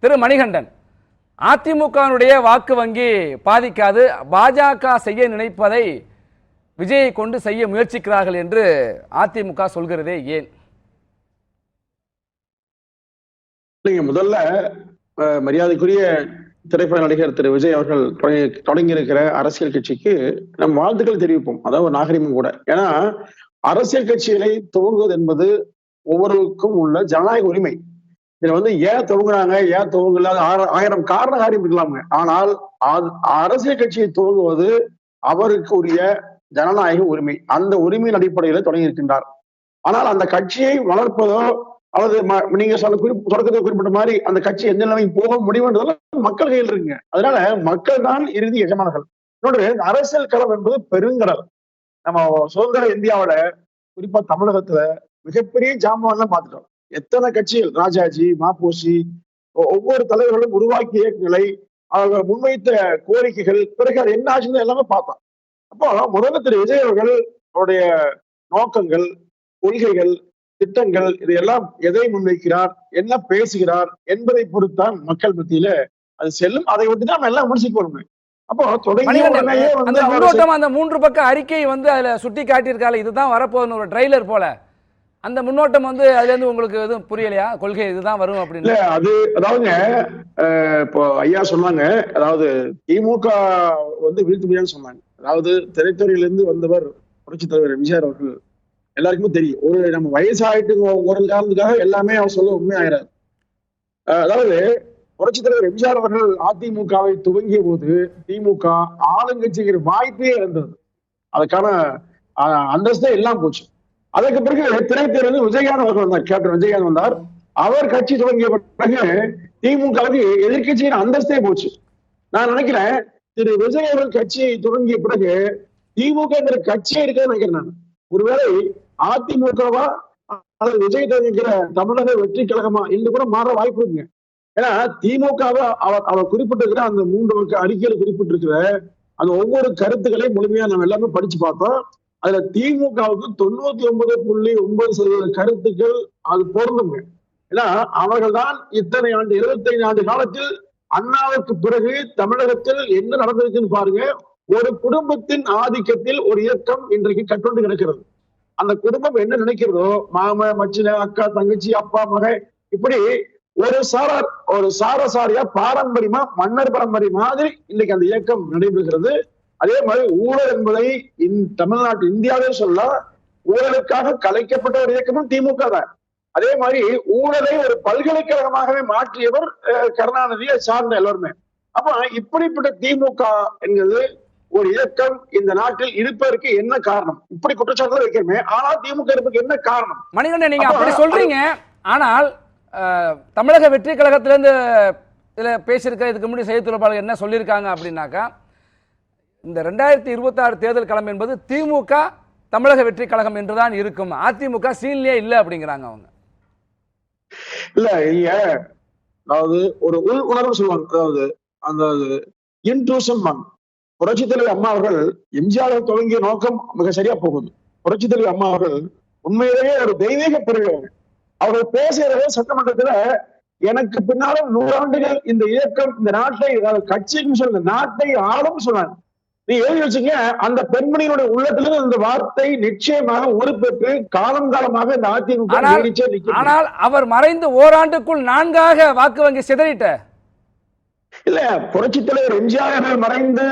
திரு மணிகண்டன் அதிமுகவினுடைய வாக்கு வங்கி பாதிக்காது பாஜக செய்ய நினைப்பதை விஜயை கொண்டு செய்ய முயற்சிக்கிறார்கள் என்று அதிமுக சொல்கிறதே ஏன்? நீங்க முதல்ல மரியாதைக்குரிய திரைப்பட நடிகர் திரு விஜய் அவர்கள் தொடங்கி- தொடங்கி இருக்கிற அரசியல் கட்சிக்கு நம் வாழ்த்துக்கள் தெரிவிப்போம். அதாவது நாகரிகம் கூட. ஏன்னா அரசியல் கட்சிகளை துவங்குவது என்பது ஒவ்வொருவருக்கும் உள்ள ஜனநாயக உரிமை. இதுல வந்து ஏன் துவங்குறாங்க? ஏன் துவங்கல? ஆயிரம் ஆயிரம் காரண காரியம் இருக்கலாமுங்க. ஆனால் அரசியல் கட்சியை துவங்குவது அவருக்கு உரிய ஜனநாயக உரிமை. அந்த உரிமையின் அடிப்படையில தொடங்கி இருக்கின்றார். ஆனால் அந்த கட்சியை வளர்ப்பதோ அல்லது நீங்க சொன்ன குறிப்பு தொடக்கத்தில் குறிப்பிட்ட மாதிரி அந்த கட்சி எந்த நிலைமைக்கு போக முடியும்ன்றதெல்லாம் மக்கள் கையில் இருக்குங்க. அதனால மக்கள் தான் இறுதி எஜமானர்கள். இன்னொன்று அரசியல் களம் என்பது பெருங்கடல். நம்ம சுதந்திர இந்தியாவோட குறிப்பா தமிழகத்துல மிகப்பெரிய ஜாமான்லாம் பார்த்துட்டோம். எத்தனை கட்சிகள்? ராஜாஜி மாப்போசி ஒவ்வொரு தலைவர்களும் உருவாக்கிய இயக்கங்களை அவங்க முன்வைத்த கோரிக்கைகள் பிறகு அது என்ன ஆச்சுன்னு எல்லாமே பார்த்தோம் அப்போ முதல்ல திரு. விஜய் அவர்கள் அவருடைய நோக்கங்கள் கொள்கைகள் திட்டங்கள் இதையெல்லாம் எதை முன்வைக்கிறார் என்ன பேசுகிறார் என்பதை பொறுத்தான் மக்கள் மத்தியில அது செல்லும். அதை விட்டு தான் எல்லாம் அப்போ தொடங்கிய மணிகண்டன் உடனேயே வந்து அந்த மூன்று பக்க அறிக்கை வந்து அதுல சுட்டி காட்டியிருக்கால இதுதான் வரப்போகுதுன்னு ஒரு ட்ரைலர் போல. அந்த முன்னோட்டம் வந்து அதுல இருந்து உங்களுக்கு எதுவும் புரியலையா? கொள்கை இதுதான் வரும் இல்ல அப்படின்னு அது அதாவதுங்க இப்போ ஐயா சொன்னாங்க அதாவது திமுக வந்து வீழ்த்து முடியாதுன்னு சொன்னாங்க. அதாவது திரைத்துறையிலிருந்து வந்தவர் புரட்சி தலைவர் எம்ஜிஆர் அவர்கள் எல்லாருக்குமே தெரியும். ஒரு நம்ம வயசாயிட்டு ஒரு காரணத்துக்காக எல்லாமே அவர் சொல்ல உண்மையாகிறார் ஆயிடாரு அதாவது புரட்சி தலைவர் எம்ஜிஆர் அவர்கள் அதிமுகவை துவங்கிய போது திமுக ஆளுங்கட்சிக்கு வாய்ப்பே இருந்தது அதுக்கான அந்தஸ்தான் அந்தஸ்தே எல்லாம் போச்சு. அதுக்கு பிறகு திரைத்துறையிலிருந்து விஜயகாந்த் அவர்கள் வந்தார். கேப்டன் விஜயகாந்த் வந்தார். அவர் கட்சி தொடங்கிய பிறகு திமுகவுக்கு எதிர்கட்சியின் அந்தஸ்தே போச்சு. நான் நினைக்கிறேன் திரு விஜய் அவர்கள் கட்சியை தொடங்கிய பிறகு திமுகங்கிற கட்சியே இருக்குன்னு நினைக்கிறேன் நான். ஒருவேளை அதிமுகவா அல்லது விஜய் தொடங்குகிற தமிழக வெற்றி கழகமா என்று கூட மாற வாய்ப்பு இருக்குங்க. ஏன்னா திமுகவை அவர் அவர் குறிப்பிட்டிருக்கிற அந்த மூன்று அறிக்கையில் அறிக்கையில குறிப்பிட்டிருக்கிற அந்த ஒவ்வொரு கருத்துக்களையும் முழுமையா நம்ம எல்லாமே படிச்சு பார்த்தோம். அதுல திமுகவுக்கு தொண்ணூத்தி ஒன்பது புள்ளி ஒன்பது சதவீத கருத்துக்கள் அது பொருந்துங்க ஏன்னா அவர்கள் தான் இத்தனை ஆண்டு இருபத்தி ஐந்து ஆண்டு காலத்தில் அண்ணாவுக்கு பிறகு தமிழகத்தில் என்ன நடந்திருக்குன்னு பாருங்க. ஒரு குடும்பத்தின் ஆதிக்கத்தில் ஒரு இயக்கம் இன்றைக்கு கட்டுண்டு கிடக்கிறது. அந்த குடும்பம் என்ன நினைக்கிறதோ மாம மச்சின அக்கா தங்கச்சி அப்பா மகை இப்படி ஒரு சாரார் ஒரு சாரசாரியா பாரம்பரியமா மன்னர் பரம்பரை மாதிரி இன்னைக்கு அந்த இயக்கம் நடைபெறுகிறது. அதே மாதிரி ஊழல் என்பதை தமிழ்நாட்டு இந்தியாவே சொல்ல ஊழலுக்காக கலைக்கப்பட்ட ஒரு இயக்கமும் திமுக தான். அதே மாதிரி ஊழலை ஒரு பல்கலைக்கழகமாகவே மாற்றியவர் கருணாநிதியை சார்ந்த எல்லாருமே. அப்ப இப்படிப்பட்ட திமுக என்கிறது ஒரு இயக்கம் இந்த நாட்டில் இருப்பதற்கு என்ன காரணம்? இப்படி குற்றச்சாட்டு வைக்கிறமே ஆனா திமுக இருப்பதற்கு என்ன காரணம்? மணிகண்டன் நீங்க அப்ப- அப்படி சொல்றீங்க. ஆனால் தமிழக வெற்றி கழகத்திலேருந்து இதுல பேசியிருக்க இதுக்கு முன்னாடி செய்தி தொடர்பாளர் என்ன சொல்லியிருக்காங்க அப்படின்னாக்கா இந்த ரெண்டாயிரத்தி இருபத்தாறு தேர்தல் களம் என்பது திமுக தமிழக வெற்றி கழகம் என்றுதான் இருக்கும். அதிமுக சீன்லயே இல்லை அப்படிங்கிறாங்க அவங்க. இல்ல இல்ல. அதாவது ஒரு உள் உணர்வு சொல்லுவாங்க. அதாவது அந்த இன்ட்ரூஷன் வாங்க தலைவர் அம்மா அவர்கள் எம்ஜிஆர் தொடங்கிய நோக்கம் மிக சரியா போகுது. புரட்சி தலைவர் அம்மா அவர்கள் உண்மையிலேயே ஒரு தெய்வீக பிரிவு. அவர்கள் பேசுகிறத சட்டமன்றத்துல எனக்கு பின்னாலும் நூறாண்டுகள் இந்த இயக்கம் இந்த நாட்டை கட்சின்னு சொல்ல நாட்டை ஆளும் சொன்னாங்க. நீ எழுதி வச்சுங்க அந்த பெண்மணியினுடைய உள்ளத்திலிருந்து இந்த வார்த்தை நிச்சயமாக உருப்பெற்று காலம் காலமாக இந்த அதிமுக ஆனால்- அவர் மறைந்து ஓராண்டுக்குள் நான்காக வாக்கு வங்கி சிதறிட்ட. இல்ல புரட்சி தலைவர் எம்ஜிஆர் அவர்கள் மறைந்து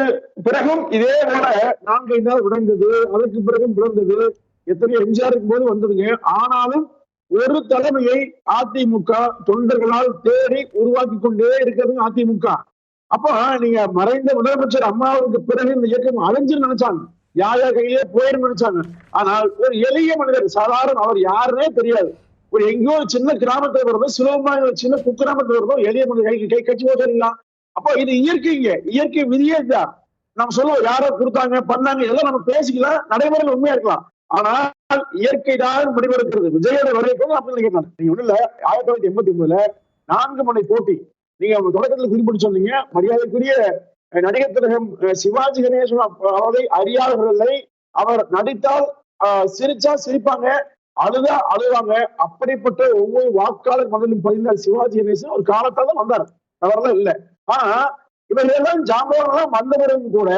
பிறகும் இதே போல நான்கு நாள் விடந்தது அதற்கு பிறகும் விடந்தது எத்தனையோ எம்ஜிஆர் இருக்கும் போது வந்ததுங்க. ஆனாலும் ஒரு தலைமையை அதிமுக தொண்டர்களால் தேடி உருவாக்கி கொண்டே இருக்கிறது அதிமுக. அப்போ நீங்க மறைந்த முதலமைச்சர் அம்மாவுக்கு பிறகு இந்த இயக்கம் அழிஞ்சு நினைச்சாங்க. யார் யார் கையிலே போயிடும் நினைச்சாங்க. ஆனால் ஒரு எளிய மனிதர் சாதாரண அவர் யாருன்னே தெரியாது. ஒரு எங்கேயோ ஒரு சின்ன கிராமத்துல வருதோ சுலபமா ஒரு சின்ன குக்கிராமத்துல வருதோ எளிய மனிதர் கை கை கட்சி போதெல்லாம் அப்போ இது இயற்கைங்க இயற்கை விதியே தான் நம்ம சொல்லுவோம் யாரோ கொடுத்தாங்க பண்ணாங்க இதெல்லாம் நம்ம பேசிக்கலாம் நடைமுறையில் உண்மையா இருக்கலாம். ஆனால் இயற்கை தான் முடிவெடுக்கிறது. விஜயோட வரைக்கும் அப்படி கேட்டாங்க. நீங்க ஒண்ணு இல்ல. ஆயிரத்தி தொள்ளாயிரத்தி எண்பத்தி ஒன்பதுல நான்கு முனை போட்டி நீங்க உங்க தொடக்கத்துல குறிப்பிட்டு சொன்னீங்க. மரியாதைக்குரிய நடிகர் திலகம் சிவாஜி கணேசன் அவரை அறியாதவர்களை அவர் நடித்தால் சிரிச்சா சிரிப்பாங்க. அழுதா அழுவாங்க. அப்படிப்பட்ட ஒவ்வொரு வாக்காளர் மனதிலும் பதிந்தார் சிவாஜி கணேசன் ஒரு காலத்தால தான் வந்தார். அவரெல்லாம் இல்ல. ஆனா இவர்கள் எல்லாம் ஜாம்பவான்லாம் வந்தவரும் கூட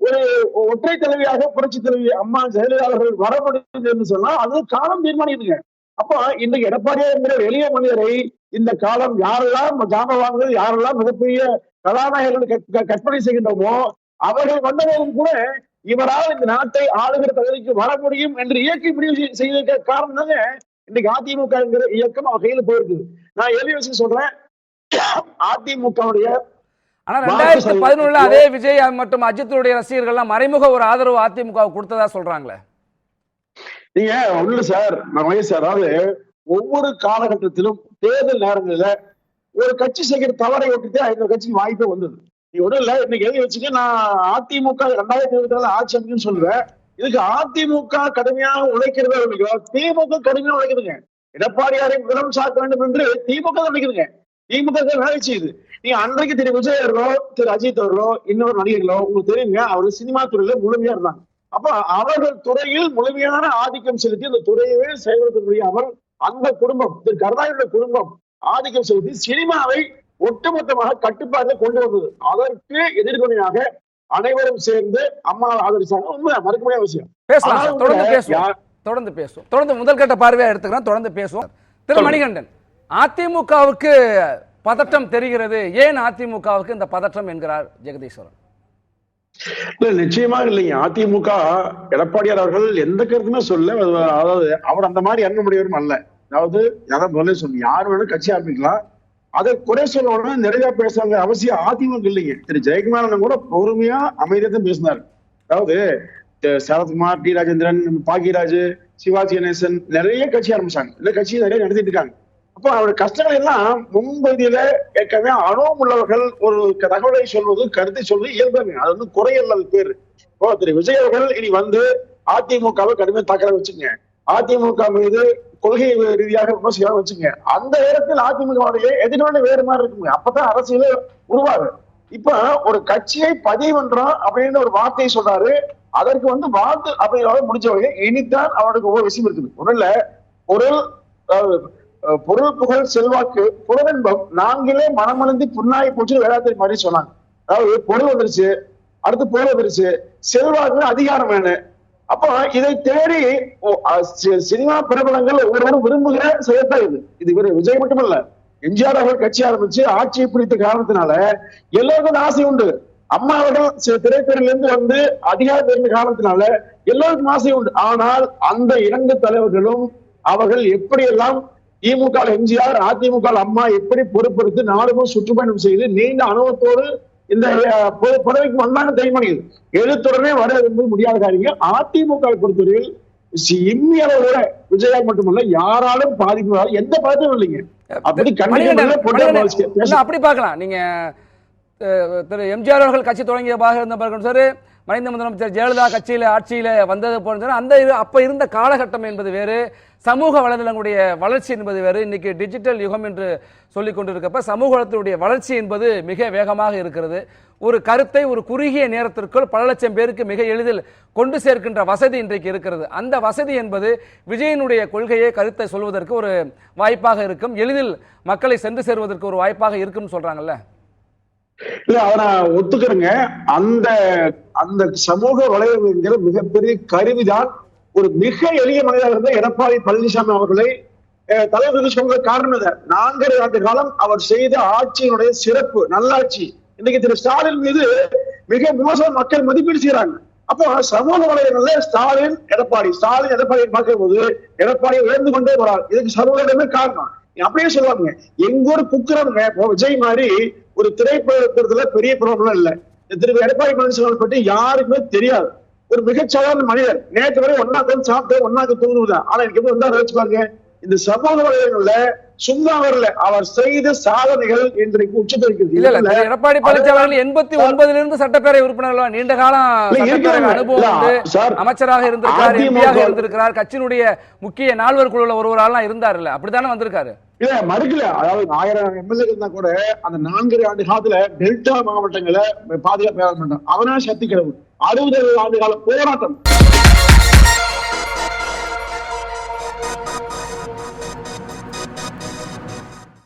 ஒரு ஒற்றை தலைவியாக புரட்சி தலைவி அம்மா ஜெயலலிதா அவர்கள் வர முடியுது என்று சொன்னா அது காலம் தீர்மானிக்குதுங்க. அப்ப இன்றைக்கு எடப்பாடியார் என்கிற எளிய மனிதரை இந்த காலம் யாரெல்லாம் ஜாம்பவான்கள் யாரெல்லாம் மிகப்பெரிய கதாநாயகர்கள் கற்ப- கற்பனை செய்கின்றோமோ அவர்கள் வந்தவரும் கூட இவரால் இந்த நாட்டை ஆளுகிற தகுதிக்கு வர முடியும் என்று இயக்கி முடிவு செய்- செய்த காரணம் தாங்க இன்னைக்கு அதிமுகங்கிற இயக்கம் அவ கையில போயிருக்குது நான் எளிய விஷயம் சொல்றேன். அதிமுகவுடைய ஆனா ரெண்டாயிரத்தி பதினொன்னுல அதே விஜய் மற்றும் அஜித்துடைய ரசிகர்கள்லாம் மறைமுக ஒரு ஆதரவு அதிமுக கொடுத்ததா சொல்றாங்களே? நீங்க ஒண்ணு சார். நான் வயசு அதாவது ஒவ்வொரு காலகட்டத்திலும் தேர்தல் நேரங்கள்ல ஒரு கட்சி செய்கிற தவறை விட்டுட்டு ஐநூறு கட்சிக்கு வாய்ப்பே வந்தது. நீ ஒண்ணும் இல்லை. இன்னைக்கு எழுதி வச்சுக்க நான் அதிமுக ரெண்டாயிரத்தி இருபத்தி நாலு ஆட்சி அமைக்குன்னு சொல்லுவேன். இதுக்கு அதிமுக கடுமையாக உழைக்கிறதா இல்லையோ திமுக கடுமையா உழைக்குதுங்க. எடப்பாடியாரை சாக்க வேண்டும் என்று திமுக நினைக்குதுங்க. திமுக வேலை செய்யுது. நீங்க அன்றைக்கு திரு. விஜய் அவர்களோ திரு. அஜித் அவர்களோ இன்னொரு நடிகர்களோ உங்களுக்கு தெரியுங்க அவர் சினிமா துறையில முழுமையா இருந்தாங்க. அப்ப அவர்கள் துறையில் முழுமையான ஆதிக்கம் செலுத்தி அந்த துறையவே செயல்படுத்த முடியாமல் அந்த குடும்பம் திரு கருணாநிதியுடைய குடும்பம் ஆதிக்கம் செலுத்தி சினிமாவை ஒட்டுமொத்தமாக கட்டுப்பாட்டில் கொண்டு வந்தது. அதற்கு எதிர்கொனையாக அனைவரும் சேர்ந்து அம்மாவை ஆதரிச்சாங்க. உண்மை மறுக்க முடியாத விஷயம். பேசலாம் தொடர்ந்து பேசுவோம். தொடர்ந்து பேசுவோம். தொடர்ந்து முதல் கட்ட பார்வையா எடுத்துக்கிறோம் தொடர்ந்து பேசுவோம். திரு. மணிகண்டன் அதிமுகவுக்கு பதட்டம் தெரிகிறது. ஏன் அதிமுகவுக்கு இந்த பதட்டம் என்கிறார் ஜெகதீஸ்வரன்? இல்ல நிச்சயமா இல்லைங்க. அதிமுக எடப்பாடியார் அவர்கள் எந்த கருத்துமே சொல்ல அதாவது அவர் அந்த மாதிரி எண்ண முடியவரும் அல்ல. அதாவது அதான் முதல்ல சொன்னீங்க யார் வேணும் கட்சி ஆரம்பிக்கலாம். அதை குறை சொல்லணும் நிறைய பேசுறாங்க. அவசியம் அதிமுக இல்லைங்க. திரு. ஜெயக்குமாரன் கூட பொறுமையா அமைதியா தான் பேசினார். அதாவது சரத்குமார் டி. ராஜேந்திரன் பாக்கியராஜ் சிவாஜி கணேசன் நிறைய கட்சி ஆரம்பிச்சாங்க. இந்த கட்சி நிறைய நடத்திட்டு இருக்காங்க. அப்போ அவருடைய கஷ்டங்கள் எல்லாம் முன்பதியில ஏற்கனவே அனுபவம் உள்ளவர்கள் ஒரு தகவலை சொல்வது கருத்தை சொல்வது இயல்பு அது வந்து குறையல்லாத அது பேரு. இப்போ திரு. விஜய் அவர்கள் இனி வந்து அதிமுகவை கடுமையாக தாக்கல வச்சுங்க அதிமுக மீது கொள்கை ரீதியாக விமர்சனம் வச்சுங்க அந்த நேரத்தில் அதிமுகவுடைய எதிர்வினை வேறு மாதிரி இருக்குங்க அப்பதான் அரசியல உருவாகும் இப்ப ஒரு கட்சியை பதிவு பண்றோம் அப்படின்னு ஒரு வார்த்தையை சொல்றாரு. அதற்கு வந்து வாழ்த்து அப்படிங்கிறத முடிச்ச வகையை இனித்தான் அவனுக்கு ஒவ்வொரு விஷயம் இருக்குது. ஒண்ணு இல்ல. ஒரு பொருள் புகழ் செல்வாக்கு புலவென்பம் நாங்களே மனமலந்து புண்ணாய் போச்சு வேளாத்திரி மாதிரி சொன்னாங்க. அதாவது பொருள் வந்துருச்சு அடுத்து புகழ் வந்துருச்சு செல்வாக்கு அதிகாரம் வேணும் அப்போ இதை தேடி சினிமா பிரபலங்கள் ஒவ்வொருவரும் விரும்புகிற செயல்தான் இது. இது இவர் விஜய் மட்டுமல்ல. எம்ஜிஆர் அவர்கள் கட்சி ஆரம்பிச்சு ஆட்சியை பிடித்த காரணத்தினால எல்லோருக்கும் ஆசை உண்டு. அம்மா அவர்கள் சில திரைத்துறையிலிருந்து வந்து அதிகாரம் தெரிந்த காரணத்தினால எல்லோருக்கும் ஆசை உண்டு. ஆனால் அந்த இரண்டு தலைவர்களும் அவர்கள் எப்படியெல்லாம் திமுக எம்ஜிஆர் அதிமுக அம்மா எப்படி பொறுப்பெடுத்து நாடுமும் சுற்றுப்பயணம் செய்து நீண்ட அனுபவத்தோடு இந்த அஹ், பொ- பதவிக்கு வந்தாங்க தெரியுமானது எழுத்துடனே வர என்பது முடியாத காரியம் அதிமுக பொறுத்தவரையில் சி- இம்மி அளவோட விஜயா மட்டுமல்ல யாராலும் பாதிப்பு. எந்த பாதிப்பும் இல்லைங்க. அப்படி கண்டிப்பா மணிகண்டன், பொட்டா மணிகண்டன், பாலிசி- இல்ல, அப்படி பார்க்கலாம். நீங்க திரு எம்ஜிஆர் அவர்கள் கட்சி தொடங்கிய பாக இருந்த பிறகு சரி மறைந்த முதலமைச்சர் ஜெயலலிதா கட்சியில் ஆட்சியில வந்தது போன்ற அந்த அப்போ இருந்த காலகட்டம் என்பது வேறு சமூக வலைதளங்களுடைய வளர்ச்சி என்பது வேறு. இன்னைக்கு டிஜிட்டல் யுகம் என்று சொல்லிக் கொண்டிருக்கப்ப சமூக வளத்தினுடைய வளர்ச்சி என்பது மிக வேகமாக இருக்கிறது. ஒரு கருத்தை ஒரு குறுகிய நேரத்திற்குள் பல லட்சம் பேருக்கு மிக எளிதில் கொண்டு சேர்க்கின்ற வசதி இன்றைக்கு இருக்கிறது. அந்த வசதி என்பது விஜயனுடைய கொள்கையை கருத்தை சொல்வதற்கு ஒரு வாய்ப்பாக இருக்கும். எளிதில் மக்களை சென்று சேருவதற்கு ஒரு வாய்ப்பாக இருக்கும்னு சொல்கிறாங்கல்ல இல்ல அதை நான் ஒத்துக்கிறேங்க. அந்த அந்த சமூக வலைதளங்கிற மிகப்பெரிய கருவிதான் ஒரு மிக எளிய மனிதர் இருந்த எடப்பாடி பழனிசாமி அவர்களை தலைவர்கள் சொல்ற காரணம் இதை நான்கரை ஆண்டு காலம் அவர் செய்த ஆட்சியினுடைய சிறப்பு நல்லாட்சி. இன்னைக்கு திரு ஸ்டாலின் மீது மிக மோசம் மக்கள் மதிப்பீடு செய்யறாங்க அப்போ சமூக வலையங்கள்ல ஸ்டாலின் எடப்பாடி. ஸ்டாலின் எடப்பாடி பார்க்கும்போது எடப்பாடி உயர்ந்து கொண்டே வரார் இதுக்கு சமூக காரணம். அப்படியே சொல்லுவாங்க. எங்க ஊர் குக்குறவங்க இப்போ விஜய் மாதிரி ஒரு திரைப்படத்துல பெரிய ப்ராப்ளம் இல்ல. திரு எடப்பாடி பழனிசாமி பற்றி யாருக்குமே தெரியாது. ஒரு மிகச்சாதாரண மனிதர். நேற்று வரை ஒன்னாக்கு சாப்பிட்டு ஒன்னாக்கு தூங்குதான் ஆனா எனக்கு எப்படி வந்தா நினைச்சு பாருங்க. இந்த சமூக வலைதளங்கள்ல சும்மா வரல. அவர் செய்த சாதனைகள் இன்றைக்கு உச்சத்தை வைக்கிறது இல்ல இல்ல எடப்பாடி பழனிசாமி எண்பத்தி ஒன்பதுல இருந்து சட்டப்பேரவை உறுப்பினர்கள் நீண்ட காலம் இல்ல. அனுபவம் இல்ல, அமைச்சராக இருந்திருக்கார் அதிமுக எம்பியாக இருந்திருக்கிறார். கட்சியினுடைய முக்கிய நால்வர் குழுல ஒருவராலாம் இருந்தார்ல. அப்படித்தானே வந்திருக்காரு? இல்ல மறுக்கல. அதாவது ஆயிரம் எம்எல்ஏ இருந்தா கூட அந்த நான்கு ஆண்டு காலத்துல டெல்டா மாவட்டங்களை பாதுகாப்பு அவனா சக்தி அறுபது ஆண்டு கால போராட்டம்.